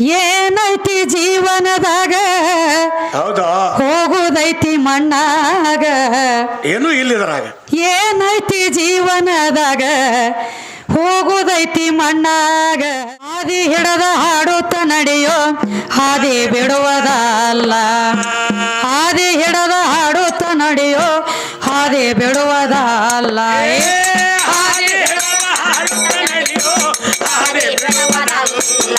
ಏನೈತಿ ಜೀವನದಾಗ? ಹೌದಾ? ಹೋಗುದೈತಿ ಮಣ್ಣಾಗ? ಏನು ಇಲ್ಲಿದ್ರಾಗ. ಏನೈತಿ ಜೀವನದಾಗ? ಹೋಗುದೈತಿ ಮಣ್ಣಾಗ? ಹಾದಿ ಹಿಡದ ಹಾಡುತ್ತ ನಡೆಯೋ ಹಾದಿ ಬಿಡುವುದಲ್ಲ. ಹಾದಿ ಹಿಡದ ಹಾಡುತ್ತ ನಡೆಯೋ ಹಾದಿ ಬಿಡುವುದಲ್ಲ. ಹಾದಿ ಹಿಡದ ಹಾಡುತ್ತ ನಡೆಯೋ, ಹಾದಿ ಬಿಡುವುದಲ್ಲ.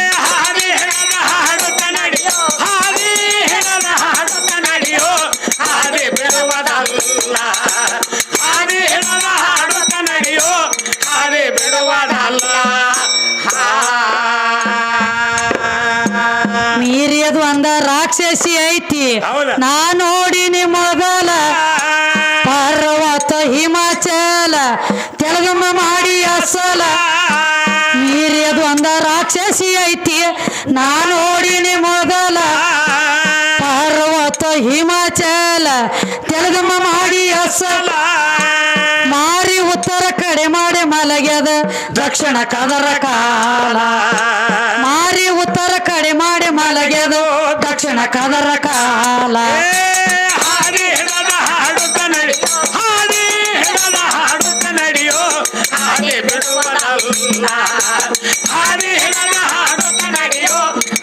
ಮೀರಿಯದು ಅಂದ ರಾಕ್ಷಸಿ ಐತಿ. ನಾನು ನೋಡಿನಿ ಮೊದಲ. ಪರ್ವತ ಹಿಮಾಚಲ ತೆಲಗಮ್ಮ ಮಾಡಿ ಅಸಲ. ಮೀರಿಯದು ಅಂದ ರಾಕ್ಷಸಿ ಐತಿ. ನಾ ನೋಡಿನಿ ಮೊದಲ. ಪರ್ವತ ಹಿಮಾಚಲ ತೆಲಗಮ್ಮ ಮಾಡಿ ಅಸಲ. ಮಾರಿ ಉತ್ತರ ಕಡೆ ಮಾಡಿ ಮಲಗ್ಯದ ದಕ್ಷಿಣ ಕದರ ಕಾಲ ಮಾರಿ ಉತ್ತರ ಕಡೆ ಮಾಡಿ ಮಲಗ್ಯದ ದಕ್ಷಿಣ ಕದರ ಕಾಲ. ಹಾದಿ ಹಿಡದ ಹಾಡುತ್ತ ನಡೆಯೋ, ಹಾದಿ ಹಿಡದ ಹಾಡುತ್ತ ನಡೆಯೋ, ಹಾದಿ ಬಿಡುವುದಲ್ಲ. ಹಾದಿ ಹಿಡದ ಹಾಡುತ್ತ ನಡೆಯೋ,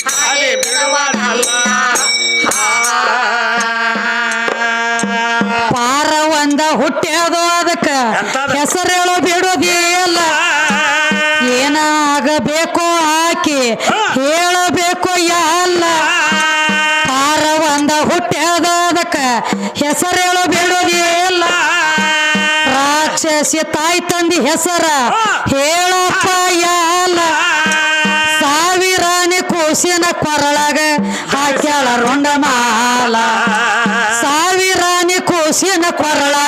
ಹಾದಿ ಬಿಡುವುದಲ್ಲ. ಪಾರ ಒಂದ ಹುಟ್ಟ್ಯಾದೋ ಅದಕ್ಕ? ಹೆಸರೇಳೋ ಬಿಡೋದಿಲ್ಲ ಏನಾಗಬೇಕು ಆಕಿ ಹೇಳಬೇಕು ಎಲ್ಲ. ಹೆಸರೇಳೋ ಬಿಡೋದಿಲ್ಲ ರಾಕ್ಷಸಿ ತಾಯಿ ತಂದಿ ಹೆಸರ ಹೇಳಪ್ಪ ಯಾಲ ಸಾವಿರಾನಿ ಕೂಸಿನ ಕೊರಳಾಗ ಹಾಕ್ಯಾಳ ರುಂಡಮಾಲ. ಸಾವಿರಾನಿ ಕೂಸಿನ ಕೊರಳಗ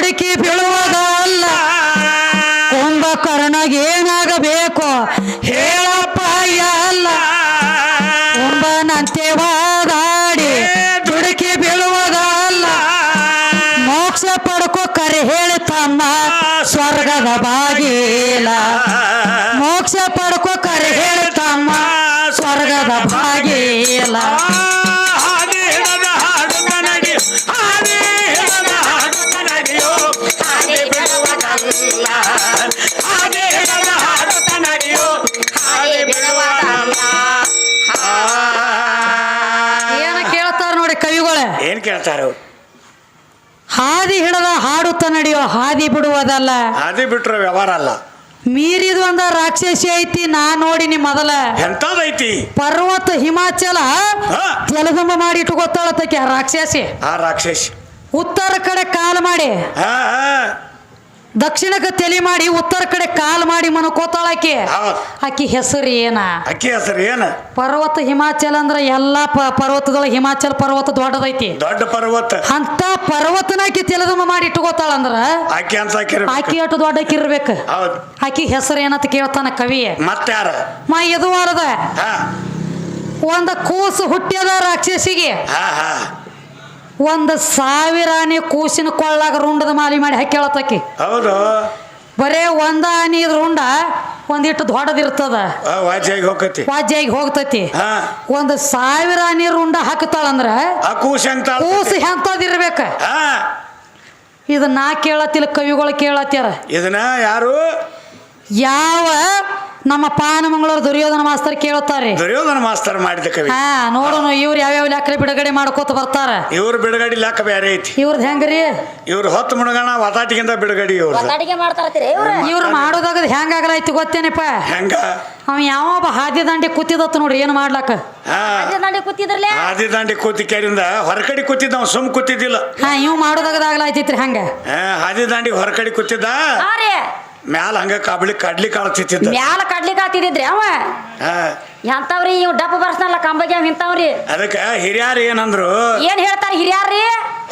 ದುಡುಕಿ ಬೀಳುವುದಲ್ಲ. ಕುಂಭಕರ್ಣಗೇನಾಗಬೇಕು? ಹೇಳಪ್ಪ ಅಲ್ಲ ಕುಂಭನಂತೆ ವಾದಾಡಿ ದುಡುಕಿ ಬೀಳುವುದಲ್ಲ. ಮೋಕ್ಷ ಪಡ್ಕೋ ಕರೆ ಹೇಳಿ ತಮ್ಮ ಸ್ವರ್ಗದ ಬಾಗಿಲ. ಮೋಕ್ಷ ಪಡ್ಕೋ ಕರೆ ಹೇಳಿ ತಮ್ಮ ಸ್ವರ್ಗದ ಬಾಗಿಲ. ಏನ್ ಅವರು ಹಾದಿ ಹಿಡದ ಹಾಡುತ್ತ ನಡೆಯೋ ಹಾದಿ ಬಿಡುವುದಲ್ಲ. ಹಾದಿ ಬಿಟ್ರೆ ವ್ಯವಹಾರ ಅಲ್ಲ. ಮೀರಿದು ಒಂದ ರಾಕ್ಷಸಿ ಐತಿ ನಾ ನೋಡಿನಿ ಮೊದಲ. ಎಂತದೈತಿ ಪರ್ವತ ಹಿಮಾಚಲ ಹಾ. ತೆಲಗಂಬ ಮಾಡಿ ಇಟ್ಕೋತಾಳತಕ್ಕೆ ಆ ರಾಕ್ಷಸಿ? ಆ ರಾಕ್ಷಸಿ. ಉತ್ತರ ಕಡೆ ಕಾಲ್ ಮಾಡಿ. ದಕ್ಷಿಣಕ್ಕೆ ತಲೆ ಮಾಡಿ ಉತ್ತರ ಕಡೆ ಕಾಲ್ ಮಾಡಿ ಮನ ಕೋತಾಳಕ್ಕೆ ಆಕಿ. ಹೆಸರು ಏನ? ಅಕ್ಕಿ ಹೆಸರು ಏನ? ಪರ್ವತ ಹಿಮಾಚಲ ಅಂದ್ರ ಎಲ್ಲಾ ಪ ಪರ್ವತದೊಳಗೆ ಹಿಮಾಚಲ ಪರ್ವತ ದೊಡ್ಡದೈತಿ. ದೊಡ್ಡ ಪರ್ವತ. ಅಂತ ಪರ್ವತನ ಆಕಿ ಮಾಡಿ ಇಟ್ಕೋತಾಳ ಅಂದ್ರ ಆಕಿ ಅಂತ ದೊಡ್ಡ ಆಕಿ ಅಷ್ಟು ದೊಡ್ಡಕಿ ಇರ್ಬೇಕು. ಹೌದ್. ಆಕಿ ಹೆಸರು ಏನಂತ ಕೇಳ್ತಾನ ಕವಿ? ಮತ್ತಾರ ಮಾ ಎದುವಾರದ ಒಂದ ಕೂಸು ಹುಟ್ಟ್ಯದ ರಾಕ್ಷಸಿಗೆ. ಹಾ ಸಾವಿರ ಆನೆ ಕೂಸಿನ ಕೊಳ್ಳಾಗ ರುಂಡದ ಮಾಲಿ ಮಾಡಿ ಹಾಕಿ ಹೌದು. ಬರೇ ಒಂದ ಆನೆ ರುಂಡ ಉಂಡ ಒಂದಿಟ್ಟು ದೊಡ್ಡದಿರ್ತದ. ವಾಜ್ಯಾಗಿ ಹೋಗತಿ. ವಾಜ್ಯಾಗಿ ಹೋಗ್ತತಿ. ಒಂದು ಸಾವಿರ ಆನೆ ರುಂಡ ಹಾಕ್ತಾಳಂದ್ರ ಆ ಕೂಸ್ ಕೂಸು ಎಂತದಿರ್ಬೇಕ? ಇದು ನಾ ಕೇಳತ್ತಿಲ್ಲ ಕವಿಗಳು ಕೇಳತ್ಯಾರ. ಇದನ್ನ ಯಾರು? ಯಾವ ನಮ್ಮ ಪಾನ ಮಂಗಳೂರು ದುರ್ಯೋಧನ ಮಾಸ್ತರ್ ಕೇಳುತ್ತಾರೆ. ದುರ್ಯೋಧನ ಮಾಸ್ತರ್ ಮಾಡಿದ ಕವಿ. ಹಾ ನೋಡೋಣ ಇವ್ರು ಯಾವ್ಯಾವ ಲೆಕ್ಕ ಬಿಡುಗಡೆ ಮಾಡ್ಕೋತ ಬರ್ತಾರ? ಇವ್ರ ಬಿಡುಗಡೆ ಲೆಕ್ಕ ಬೇರೆ ಐತಿ. ಇವ್ರದ್ ಹೆಂಗ್ರಿ? ಇವ್ರ ಹೊತ್ತು ಮುಣಗಣ ವತಾಟಿಗಿಂತ ಬಿಡುಗಡೆ ಇವ್ರ ಮಾಡ್ತಾರತ್ತೀರಿ ಇವ್ರು? ಇವ್ರು ಮಾಡೋದಾಗ ಹೆಂಗಾಗಲೈತಿ ಗೊತ್ತೇನಪ್ಪ? ಹೆಂಗ? ಅವ ಯಾವ ಒಬ್ಬ ಹಾದಿ ದಾಂಡಿ ಕೂತಿದತ್ತ ನೋಡ್ರಿ ಏನು ಮಾಡ್ಲಕ್ಕ? ಹಾ. ಅಡ್ಗೆ ದಂಡೆ ಕೂತಿದ್ರಲ್ಲೇ? ಆದಿ ದಾಂಡಿ ಕೂತಿ ಕೇರಿಂದ ಹೊರಕಡೆ ಕೂತಿದ್ದ ಅವ್ನು ಸುಮ್ ಕೂತಿದ್ದಿಲ್ಲ. ಹಾ ಇವ್ ಮಾಡೋದಾಗದಾಗ್ಲೈತಿತ್ರಿ ಹಂಗ. ಹಾದಿ ದಾಂಡಿ ಹೊರಕಡೆ ಕೂತಿದ್ದ. ಹಾ ರೀ. ಮ್ಯಾಲ ಹಂಗ ಕಾಬಳಿ ಕಡ್ಲಿ ಕಾಳ್ತಿದ್ದ ಮ್ಯಾಲ ಕಡ್ಲಿ ಹಾತಿದ್ರಿ ಅವ? ಹಾ. ಎಂತವ್ರಿ ಇವ್ ಡಪ್ಪ ಬರ್ಸ್ನಲ್ಲ ಕಂಬಗೆ ಇಂತವ್ರಿ ಅದಕ್ಕ ಹಿರಿಯಾರು ಏನಂದ್ರು? ಏನ್ ಹೇಳ್ತಾರ ಹಿರಿಯಾರ್ರಿ?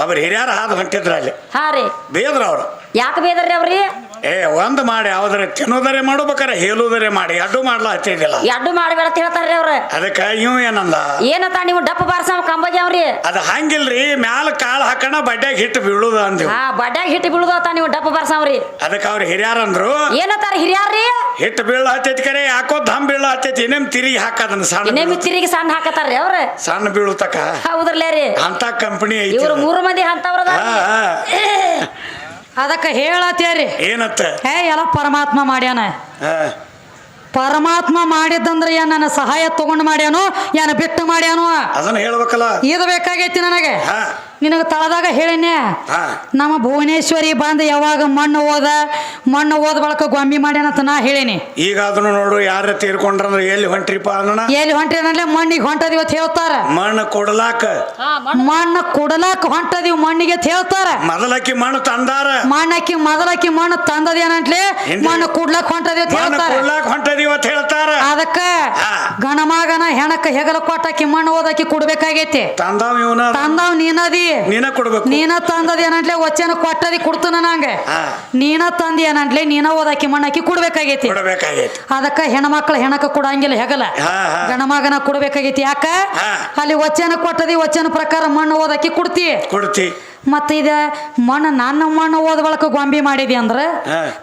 ಅವ್ರ ಹಿರಿಯಾರ ಹಾದು ಹೊಂಟಿದ್ರ ಅಲ್ಲಿ. ಹಾ ರೀ. ಬೇದ್ರ ಅವ್ರು. ಯಾಕೆ ಬೇದ್ರಿ ಅವ್ರಿ? ಏ ಒಂದ್ ಮಾಡಿ ಯಾವ್ದಾರ ತಿನ್ನೋದರೆ ಮಾಡ್ಬೇಕಾರ ಹೇಳುವುದರೆ ಮಾಡಿ. ಅಡ್ಡು ಮಾಡ್ಲಾ ಹತ್ತಿದಿಲ್ಲ ಅಡ್ಡು ಮಾಡ್ಬೇಡ ಅಂತ ಹೇಳ್ತಾರ್ರಿ ಅವ್ರ. ಅದಕ್ಕ ಇವ್ ಏನಂದ? ಏನಂತ ನೀವು ಡಪ್ಪ ಬಾರ್ಸ ಕಂಬಜಾವ್ರಿ ಅವ್ರಿ? ಅದ ಹಂಗಿಲ್ರಿ ಮ್ಯಾಲ ಕಾಳು ಹಾಕಣ ಬಡ್ಡ್ಯಾಗ ಹಿಟ್ಟು ಬೀಳುದ ಅಂದ್ರಿ ಹಾ ಬಡ್ಯಾಗ ಹಿಟ್ಟು ಬೀಳುದ ನೀವು ಡಪ್ಪ ಬಾರ್ಸವ್ರಿ ಅದಕ್ಕ ಅವ್ರ ಹಿರಿಯಾರಂದ್ರು. ಏನಂತಾರ ಹಿರಿಯಾರ್ರಿ? ಹಿಟ್ಟು ಬೀಳ ಹತ್ತೈತಿ ಕರೆ ಯಾಕೋ ಧಮ್ ಬೀಳ ಹತ್ತೈತಿ ಇನ್ನೇಮ್ ತಿರುಗಿ ಹಾಕದನ್ನ ಸಣ್ಣ ಇನ್ನೇ ತಿರುಗಿ ಸಣ್ಣ ಹಾಕತಾರ್ರಿ ಅವ್ರ? ಸಣ್ಣ ಬೀಳುತ್ತಕ ಹೌದ್ರಲ್ಲೇ ರೀ ಅಂತ ಕಂಪನಿ ಐತಿ ಇವ್ರು ಮೂರು ಮಂದಿ ಅಂತವ್ರದ ಹಾ. ಅದಕ್ಕ ಹೇಳತ್ತೇರಿ ಏನತ್ತ? ಹೇ ಎಲ್ಲ ಪರಮಾತ್ಮ ಮಾಡ್ಯಾನ. ಪರಮಾತ್ಮ ಮಾಡಿದ್ದಂದ್ರೆ ಏನ್ ನನ್ನ ಸಹಾಯ ತಗೊಂಡ್ ಮಾಡ್ಯಾನು ಏನ ಬಿಟ್ಟು ಮಾಡ್ಯಾನು? ಅದನ್ನ ಹೇಳ್ಬೇಕಲ್ಲ. ಇದು ಬೇಕಾಗೈತಿ ನನಗೆ. ನಿನಗೆ ತಳದಾಗ ಹೇಳಿನೇ ಹಾ. ನಮ್ಮ ಭುವನೇಶ್ವರಿ ಬಂದು ಯಾವಾಗ ಮಣ್ಣು ಓದ ಮಣ್ಣು ಓದ ಬಳಕ ಗೊಂಬಿ ಮಾಡ್ಯಾನಂತ ನಾ ಹೇಳೀನಿ. ಈಗ ಅದನ್ನು ನೋಡು ಯಾರ ತೀರ್ಕೊಂಡ್ರಂದ್ರೆ ಎಲ್ಲಿ ಹೊಂಟ್ರಿಪ್ಪ ಅನ್ನೋಣ? ಎಲ್ಲಿ ಹೊಂಟೇನಲ್ಲೇ ಮಣ್ಣಿಗೆ ಹೊಂಟದ ಇವತ್ತು ಹೇಳ್ತಾರ. ಮಣ್ಣು ಕೊಡ್ಲಾಕ. ಮಣ್ಣು. ಕುಡಲಾಕ ಹೊಂಟದಿವ್ ಮಣ್ಣಿಗೆ ಅಂತ ಹೇಳ್ತಾರ. ಮೊದಲಕ್ಕಿ ಮಣ್ಣು ತಂದಾರ. ಮಣ್ಣಕ್ಕಿ ಮೊದಲಕ್ಕಿ ಮಣ್ಣು ತಂದದೇನಂಟ್ಲೆ ಹಿಂದೆ- ಮಣ್ಣು ಕುಡ್ಲಕ್ ಹೊಂಟದಿ ಅಂತ ಮಣ್ಣು ಹೇಳ್ತಾರ. ಕೊಡ್ಲಾಕ ಹೊಂಟದಿ ಇವತ್ತು ಹೇಳ್ತಾರ. ಅದಕ್ಕ ಗಣಮಾಗನ ಹೆಣಕ ಹೆಣಕ್ಕ ಹೆಗಲ ಕೊಟ್ಟಾಕಿ ಮಣ್ಣು ಓದಾಕಿ ಕೊಡ್ಬೇಕಾಗೈತಿ. ತಂದಾವ್ ಇವನ. ತಂದಾವ್ ನೀನದಿ. ನೀನ ಕೊಡ್ಬೇಕು. ನೀನ ತಂದದ ಏನಂಟ್ಲೆ ವಚನ ಕೊಟ್ಟದಿ ಕೊಡ್ತಾನ ನಂಗೆ. ನೀನ ತಂದ ಏನಂಟ್ಲೆ ನೀನ ಓದಾಕಿ ಮಣ್ಣಾಕಿ ಕೊಡ್ಬೇಕಾಗೈತಿ. ಕೊಡಬೇಕಾಗೈತಿ. ಅದಕ್ಕ ಹೆಣ್ಮಕ್ಳ ಹೆಣಕ ಕೊಡಂಗಿಲ್ಲ ಹೆಗಲ. ಹಾ, ಹಾ. ಗಣಮಗನ ಕೊಡ್ಬೇಕಾಗೈತಿ ಯಾಕ? ಹಾ. ಅಲ್ಲಿ ವಚನ ಕೊಟ್ಟದಿ ವಚನ ಪ್ರಕಾರ ಮಣ್ಣು ಓದಾಕಿ ಕೊಡ್ತಿ. ಕೊಡ್ತಿ. ಮತ್ತ ಇದ ಮಣ್ಣು ನನ್ನ ಮಣ್ಣು ಓದ ಬಳಕ ಗೊಂಬಿ ಮಾಡಿದಿ ಅಂದ್ರ.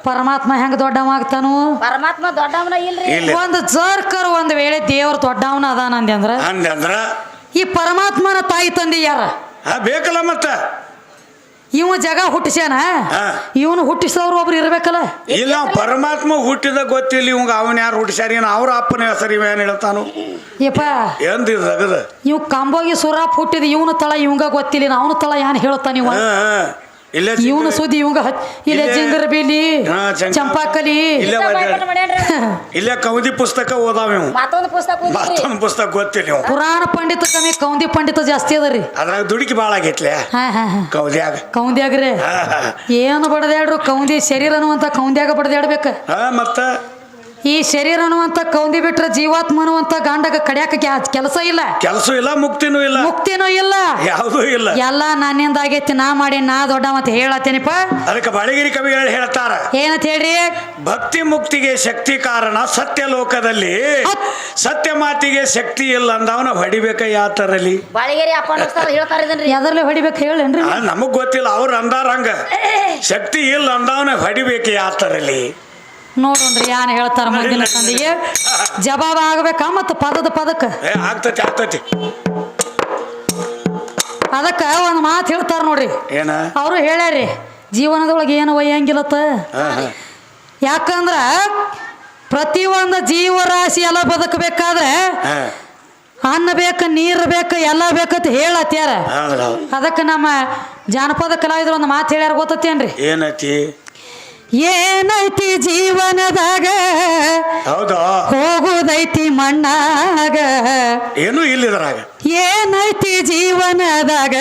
ಪರಮಾತ್ಮ ಹೆಂಗ ದೊಡ್ಡವಾಗ್ತಾನು? ಪರಮಾತ್ಮ ದೊಡ್ಡವನ ಇಲ್ರಿ? ಒಂದು ಜರ್ಕರ್ ಒಂದ್ ವೇಳೆ ದೇವ್ರ ದೊಡ್ಡವನ ಅದಾನ ಅಂದೆ ಅಂದ್ರ? ಈ ಪರಮಾತ್ಮನ ತಾಯಿ ತಂದಿ ಯಾರ? ಹಾ ಬೇಕಲ್ಲ ಮತ್ತ? ಇವ ಜಗ ಹುಟ್ಟಿಸ್ಯಾನ. ಇವನು ಹುಟ್ಟಿಸಿದವ್ರು ಒಬ್ರು ಇರ್ಬೇಕಲ್ಲ? ಇಲ್ಲ ಪರಮಾತ್ಮ ಹುಟ್ಟಿದ ಗೊತ್ತಿಲ್ಲ ಇವಂಗ ಅವನ್ ಯಾರು ಹುಟ್ಟಿಸ್ಯಾರ ಏನು ಅವ್ರ ಅಪ್ಪನ ಹೆಸರು ಇವ ಏನ್ ಹೇಳ್ತಾನು? ಯಪ್ಪ. ಎಂದ ಅಗದ ಇವ್ ಕಂಬೋಗಿ ಸುರಾಪ್ ಹುಟ್ಟಿದ ಇವನು ತಳ ಇವಂಗ ಗೊತ್ತಿಲ್ಲ ಅವನು ತಳ ಏನ್ ಹೇಳ್ತಾನ ಇವ? ಇವನು ಸುದ್ದಿ ಇವಂಗ ಇಲ್ಲ ಜಿಂಗರ ಬೀಲಿ ಚಂಪಾಕಲಿ. ಇಲ್ಲೇ ಕೌದಿ ಪುಸ್ತಕ ಓದಾವ ಇವು ಮತ್ತೊಂದು ಪುಸ್ತಕ ಗೊತ್ತಿಲ್ಲ ಇವ್ ಪುರಾಣ ಪಂಡಿತ ಕಮ್ಮಿ ಕೌಂದಿ ಪಂಡಿತ ಜಾಸ್ತಿ ಅದರಿ. ಅದ್ರಾಗ ದುಡುಕಿ ಭಾಳ ಆಗೈತ್ಲೆ. ಹಾ ಹಾ ಹಾ. ಕೌದ್ಯಾಗ. ಕೌಂದ್ಯಾಗ್ರಿ. ಏನು ಬಡದ್ಯಾಡ್ರು ಕೌಂದಿ ಶರೀರ ಅನ್ನುವಂತ ಕೌಂದ್ಯಾಗ ಬಡದ್ಯಾಡ್ಬೇಕ. ಹಾ ಮತ್ತ? ಈ ಶರೀರ ಅನ್ನುವಂತ ಕೌಂದಿ ಬಿಟ್ರೆ ಜೀವಾತ್ಮ ಅನ್ನುವಂತ ಗಂಡಗ ಕಡಿಯಾಕ ಕೆಲಸ ಇಲ್ಲ. ಕೆಲಸ ಇಲ್ಲ ಮುಕ್ತಿನೂ ಇಲ್ಲ. ಮುಕ್ತಿನೂ ಇಲ್ಲ. ಯಾವುದೂ ಇಲ್ಲ. ಎಲ್ಲ ನನ್ನಿಂದ ಆಗೈತಿ ನಾ ಮಾಡಿ ನಾ ದೊಡ್ಡ ಮತ್ತೆ ಹೇಳತ್ತೇನಿಪ್ಪ. ಅದಕ್ಕೆ ಬಾಳಗಿರಿ ಕವಿಗಳು ಹೇಳ್ತಾರ ಏನಂತ ಹೇಳ್ರಿ? ಭಕ್ತಿ ಮುಕ್ತಿಗೆ ಶಕ್ತಿ ಕಾರಣ ಸತ್ಯ ಲೋಕದಲ್ಲಿ. ಸತ್ಯ ಮಾತಿಗೆ ಶಕ್ತಿ ಇಲ್ಲ ಅಂದವನ ಹೊಡಿಬೇಕ ಯಾತರಲ್ಲಿ? ಅಪ್ಪ ಹೇಳ್ತಾರ ಎದರ್ಲೆ ಹೊಡಿಬೇಕು ಹೇಳೇನ್ರಿ? ನಮಗ್ ಗೊತ್ತಿಲ್ಲ ಅವ್ರು ಅಂದಾರ ಹಂಗ. ಶಕ್ತಿ ಇಲ್ಲ ಅಂದವನ ಹೊಡಿಬೇಕು ಯಾತರಲ್ಲಿ? ನೋಡ್ರಿ ಯಾನ್ ಹೇಳ್ತಾರ ಮುಂದಿನ ಸಂದಿಗೆ ಜವಾಬ ಆಗ್ಬೇಕಾ ಮತ್ತ ಪದದ ಪದಕ್ಕೆ? ಏ ಆಗ್ತತಿ ಆಗ್ತತಿ. ಅದಕ್ಕ ಒಂದ್ ಮಾತು ಹೇಳ್ತಾರ ನೋಡ್ರಿ. ಏನ? ಅವರು ಹೇಳ್ಯಾರಿ ಜೀವನದೊಳಗೆ ಏನು ಒಯ್ಯಂಗಿಲ್ಲತ್ತ? ಯಾಕಂದ್ರ ಪ್ರತಿ ಯಾಕಂದ್ರ ಪ್ರತಿಯೊಂದು ಜೀವರಾಶಿ ಎಲ್ಲ ಬದುಕಬೇಕಾದ್ರೆ ಅನ್ನ ಬೇಕು ನೀರು ಬೇಕು ಎಲ್ಲ ಬೇಕಂತ ಹೇಳತ್ಯಾರ. ಅದಕ್ಕೆ ನಮ್ಮ ಜಾನಪದ ಕಲಾವಿದ್ರು ಒಂದು ಮಾತು ಹೇಳ್ಯಾರ ಗೊತ್ತೇನ್ರಿ ಏನೈತಿ? ಏನೈತಿ ಜೀವನದಾಗ? ಹೌದಾ? ಹೋಗುದೈತಿ ಮಣ್ಣಾಗ? ಏನು ಇಲ್ಲಿದ್ರಾಗ? ಏನೈತಿ ಜೀವನದಾಗ?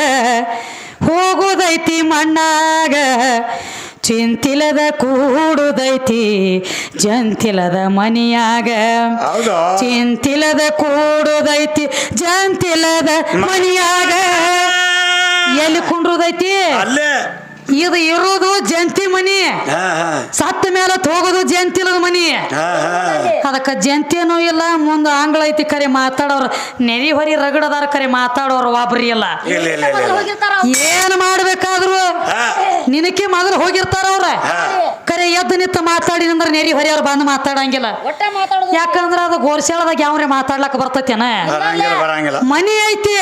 ಹೋಗುದೈತಿ ಮಣ್ಣಾಗ? ಚಿಂತಿಲದ ಕೂಡುದೈತಿ ಜಂತಿಲದ ಮನಿಯಾಗ. ಹೌದಾ? ಚಿಂತಿಲದ ಕೂಡುದೈತಿ ಜಂತಿಲದ ಮನಿಯಾಗ. ಎಲ್ಲಿ ಕುಂಡ್ರುದೈತಿ? ಅಲ್ಲೇ. ಇದು ಇರೋದು ಜಂತಿ ಮನಿ. ಹಾ ಹಾ. ಸತ್ತ ಮೇಲೆ ಹೋಗೋದು ಜಂತಿಲದ ಮನಿ. ಹಾ ಹಾ. ಅದಕ್ಕೆ ಜಂತಿನೂ ಇಲ್ಲ ಮುಂದೆ ಆಂಗ್ಲ ಐತಿ ಕರೆ ಮಾತಾಡೋರು. ನೆರಿ ಹೊರಿ ರಗಡದಾರ ಕರೆ ಮಾತಾಡೋರು ಒಬ್ಬರಿ ಇಲ್ಲ. ಏನ್ ಮಾಡ್ಬೇಕಾದ್ರು? ಹಾ. ನಿನಕ್ಕೆ ಮೊದಲು ಹೋಗಿರ್ತಾರ ಅವ್ರ. ಕರೆ ಎದ್ದು ನಿಂತ ಮಾತಾಡಿ ಅಂದ್ರೆ ನೆರಿ ಹೊರಿಯವ್ರು ಬಂದು ಮಾತಾಡಂಗಿಲ್ಲ. ಯಾಕಂದ್ರ ಅದು ಗೋರ್ಶಾಳದಾಗ ಯಾವ್ರೆ ಮಾತಾಡ್ಲಕ್ ಬರ್ತತೇನ? ಬರಂಗಿಲ್ಲ ಬರಂಗಿಲ್ಲ. ಮನಿ ಐತಿ.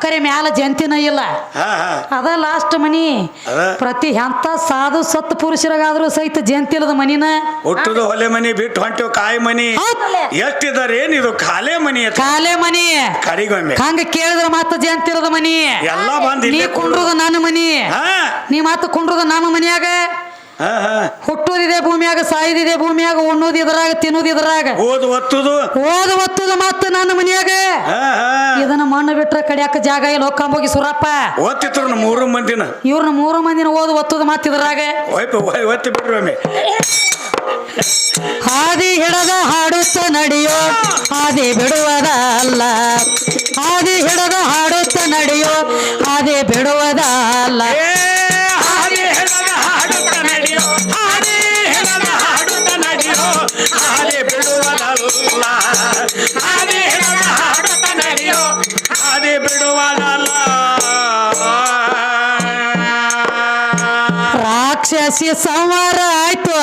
ಕರೆ ಮ್ಯಾಲ ಜಂತಿನ ಇಲ್ಲ. ಹಾ ಹಾ. ಅದ ಲಾಸ್ಟ್ ಮನಿ. ಪ್ರತಿ ಎಂತ ಸಾಧು ಸತ್ತು ಪುರುಷರಾಗಾದ್ರೂ ಸಹಿತ ಜಂತಿಲದ ಮನಿನ? ಹುಟ್ಟದ ಹೊಲೆ ಮನಿ ಬಿಟ್ಟು ಹೊಂಟಿವ್ ಕಾಯಿ ಮನಿ. ಎಷ್ಟಿದಾರೆ ಇದು ಖಾಲೆ ಮನಿ ಕಾಲೆ ಮನಿ. ಕಡಿಗೊಮ್ಮೆ ಹಂಗ ಕೇಳಿದ್ರ ಜಯಂತಿ ಇಲ್ಲದ ಮನಿ. ಎಲ್ಲ ಬಂದ್ ನೀ ಕುಂಡ್ರದ ನನ್ನ ಮನಿ. ನೀ ಮಾತು ಕುಂಡ್ರದ ನಮ್ಮ ಮನಿಯಾಗ? ಹುಟ್ಟುದಿದೆ ಭೂಮಿಯಾಗ ಸಾಯುದಿದೆ ಭೂಮಿಯಾಗ ಉಣ್ಣುದು ಇದ್ರಾಗ ತಿನ್ನುದು ಇದ್ರಾಗ. ಓದು ಒತ್ತುದು. ಓದು ಒತ್ತದ ಮತ್ತೆ ನನ್ನ ಮನೆಯಾಗ. ಇದನ್ನ ಮಣ್ಣು ಬಿಟ್ರ ಕಡಿಯಾಕ ಜಾಗ ಇಲ್ಲ ಹೋಗಿ ಸುರಪ್ಪ. ಒತ್ತಿದ್ರು ಮೂರು ಮಂದಿನ. ಇವ್ರನ್ನ ಮೂರು ಮಂದಿನ ಓದು ಒತ್ತದ ಮತ್ತ ಇದ್ರಾಗ. ಒತ್ತಿ ಹಾದಿ ಹಿಡದ ಹಾಡುತ್ತ ನಡೆಯೋ ಹಾದಿ ಬಿಡುವದ ಅಲ್ಲ ಹಾದಿ ಹಿಡದ ಹಾಡುತ್ತ ನಡೆಯೋ ಹಾದಿ ಬಿಡುವದ ಅಲ್ಲ ರಾಕ್ಷಸಿ ಸಂವಾರ ಆಯ್ತು.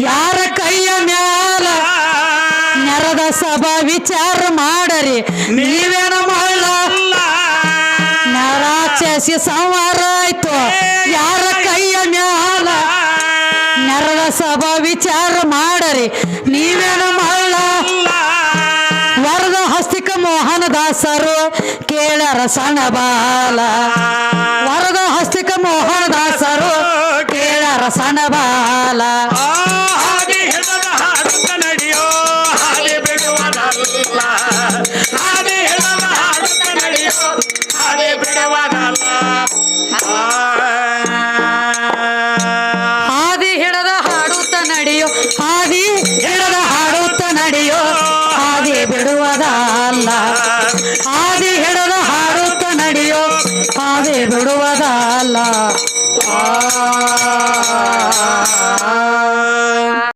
ಯಾರ ಕೈಯ ಮ್ಯಾಲ ನೆರದ ಸಭಾ ವಿಚಾರ ಮಾಡರಿ. ನೀವೇನ ಮಳ್ಳ ರಾಕ್ಷಸಿ ಸಂವಾರ ಆಯ್ತು. ಯಾರ ಕೈಯ ಮ್ಯಾಲ ನೆರದ ಸಭಾ ವಿಚಾರ ಮಾಡರಿ. ನೀವೇನ ಮಾಡ ವರದ ಹಸ್ತಿಕ ಮೋಹನ ದಾಸರು ಕೇಳರ ಸಣಬಾಲ. ವರದ ಹಸ್ತಿಕ ಮೋಹನ ಸಣ ಬಾಲ ಹೆಣದ ಹಾಡುತ್ತ ನಡೆಯೋ, ಹಾದಿ ಬಿಡುವುದಲ್ಲ. ನಡೆಯೋ,